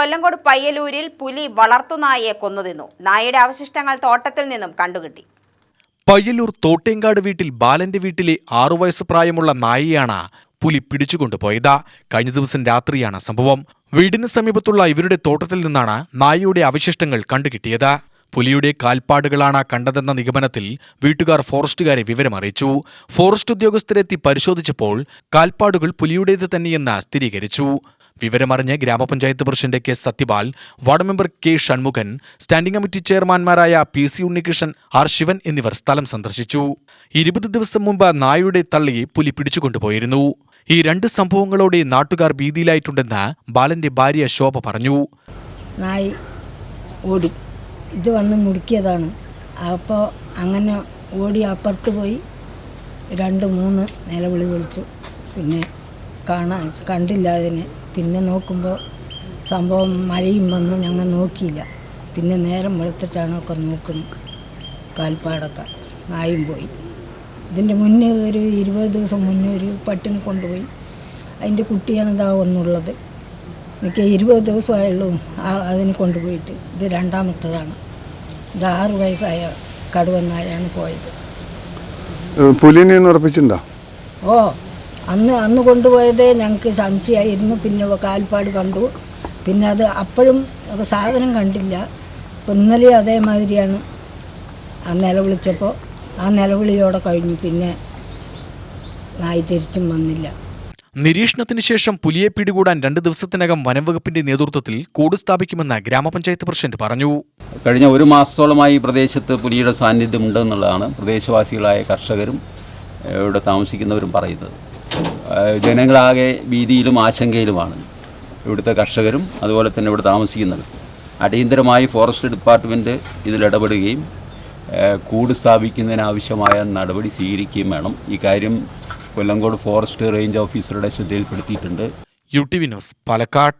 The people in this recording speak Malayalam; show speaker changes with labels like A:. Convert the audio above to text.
A: കൊല്ലങ്കോട് പയ്യലൂരിൽ പുലി വളർത്തുനായയെ കൊന്നുതിന്നു നായയുടെ അവശിഷ്ടങ്ങൾ തോട്ടത്തിൽ നിന്നും കണ്ടുകിട്ടി.
B: പയ്യലൂർ തോട്ടേങ്കാട് വീട്ടിൽ ബാലന്റെ വീട്ടിലെ ആറു വയസ്സ് പ്രായമുള്ള നായയാണ് പുലി പിടിച്ചുകൊണ്ടുപോയത്. കഴിഞ്ഞ ദിവസം രാത്രിയാണ് സംഭവം. വീടിന് സമീപത്തുള്ള ഇവരുടെ തോട്ടത്തിൽ നിന്നാണ് നായയുടെ അവശിഷ്ടങ്ങൾ കണ്ടുകിട്ടിയത്. പുലിയുടെ കാൽപ്പാടുകളാണ് കണ്ടതെന്ന നിഗമനത്തിൽ വീട്ടുകാർ ഫോറസ്റ്റുകാരെ വിവരമറിയിച്ചു ഫോറസ്റ്റ് ഉദ്യോഗസ്ഥരെത്തി പരിശോധിച്ചപ്പോൾ കാൽപ്പാടുകൾ പുലിയുടേത് തന്നെയെന്ന് സ്ഥിരീകരിച്ചു. വിവരമറിഞ്ഞ് ഗ്രാമപഞ്ചായത്ത് president K Sathyapal ward member K Shanmughan standing committee ചെയർമാൻമാരായ P C Unnikrishnan R Sivan എന്നിവർ സ്ഥലം സന്ദർശിച്ചു. ഇരുപത് ദിവസം മുമ്പ് നായയുടെ തള്ളിയെ പുലി പിടിച്ചുകൊണ്ടുപോയിരുന്നു. ഈ രണ്ട് സംഭവങ്ങളോടെ നാട്ടുകാർ ഭീതിയിലായിട്ടുണ്ടെന്ന് ബാലന്റെ ഭാര്യ ശോഭ പറഞ്ഞു.
C: നായി ഓടി ഇത് വന്ന് മുടുക്കിയതാണ്. അപ്പോൾ അങ്ങനെ ഓടി അപ്പുറത്ത് പോയി രണ്ട് മൂന്ന് നിലവിളി വിളിച്ചു. പിന്നെ കാണാൻ കണ്ടില്ല അതിനെ. പിന്നെ നോക്കുമ്പോൾ സംഭവം മഴയും വന്നു ഞങ്ങൾ നോക്കിയില്ല. പിന്നെ നേരം വെളുത്തിട്ടാണ് ഒക്കെ നോക്കുന്നത് കാൽപ്പാടൊക്കെ നായും പോയി. ഇതിന്റെ മുന്നേ ഒരു ഇരുപത് ദിവസം മുന്നേ ഒരു പട്ടിനെ കൊണ്ടുപോയി. അതിന്റെ കുട്ടിയാണ് ഇതാ ഒന്നുള്ളത് എനിക്ക് ഇരുപത് ദിവസമായുള്ളൂ ആ- അതിനെ കൊണ്ടുപോയിട്ട്. ഇത് രണ്ടാമത്തതാണ്. ഇത് ആറ് വയസ്സായ കടുവന്നായാണ് പോയത്.
D: പുലിനെ ഉറപ്പിച്ചിട്ടുണ്ടോ?
C: ഓ അന്ന് അന്ന് കൊണ്ടുപോയതേ ഞങ്ങൾക്ക് സംശയമായിരുന്നു. പിന്നെ കാൽപ്പാട് കണ്ടു. പിന്നെ അത് അപ്പോഴും അത് സാധനം കണ്ടില്ല. ഇപ്പം ഇന്നലെ അതേമാതിരിയാണ്. ആ നിലവിളിച്ചപ്പോൾ ആ നിലവിളിയോടെ കഴിഞ്ഞു. പിന്നെ നായി തിരിച്ചും വന്നില്ല.
B: നിരീക്ഷണത്തിന് ശേഷം പുലിയെ പിടികൂടാൻ രണ്ട് ദിവസത്തിനകം വനംവകുപ്പിന്റെ നേതൃത്വത്തിൽ കൂട് സ്ഥാപിക്കുമെന്ന് ഗ്രാമപഞ്ചായത്ത് പ്രസിഡന്റ് പറഞ്ഞു.
E: കഴിഞ്ഞ ഒരു മാസത്തോളമായി ഈ പ്രദേശത്ത് പുലിയുടെ സാന്നിധ്യമുണ്ടെന്നുള്ളതാണ് പ്രദേശവാസികളായ കർഷകരും ഇവിടെ താമസിക്കുന്നവരും പറയുന്നത്. ജനങ്ങളാകെ ഭീതിയിലും ആശങ്കയിലുമാണ്. ഇവിടുത്തെ കർഷകരും അതുപോലെ തന്നെ ഇവിടെ താമസിക്കുന്നവർ അടിയന്തരമായി ഫോറസ്റ്റ് ഡിപ്പാർട്ട്മെന്റ് ഇതിലിടപെടുകയും കൂട് സ്ഥാപിക്കുന്നതിനാവശ്യമായ നടപടി സ്വീകരിക്കുകയും വേണം. ഈ കാര്യം കൊല്ലങ്കോട് ഫോറസ്റ്റ് റേഞ്ച് ഓഫീസറുടെ ശ്രദ്ധയിൽപ്പെടുത്തിയിട്ടുണ്ട്.
B: U T V news Palakkad.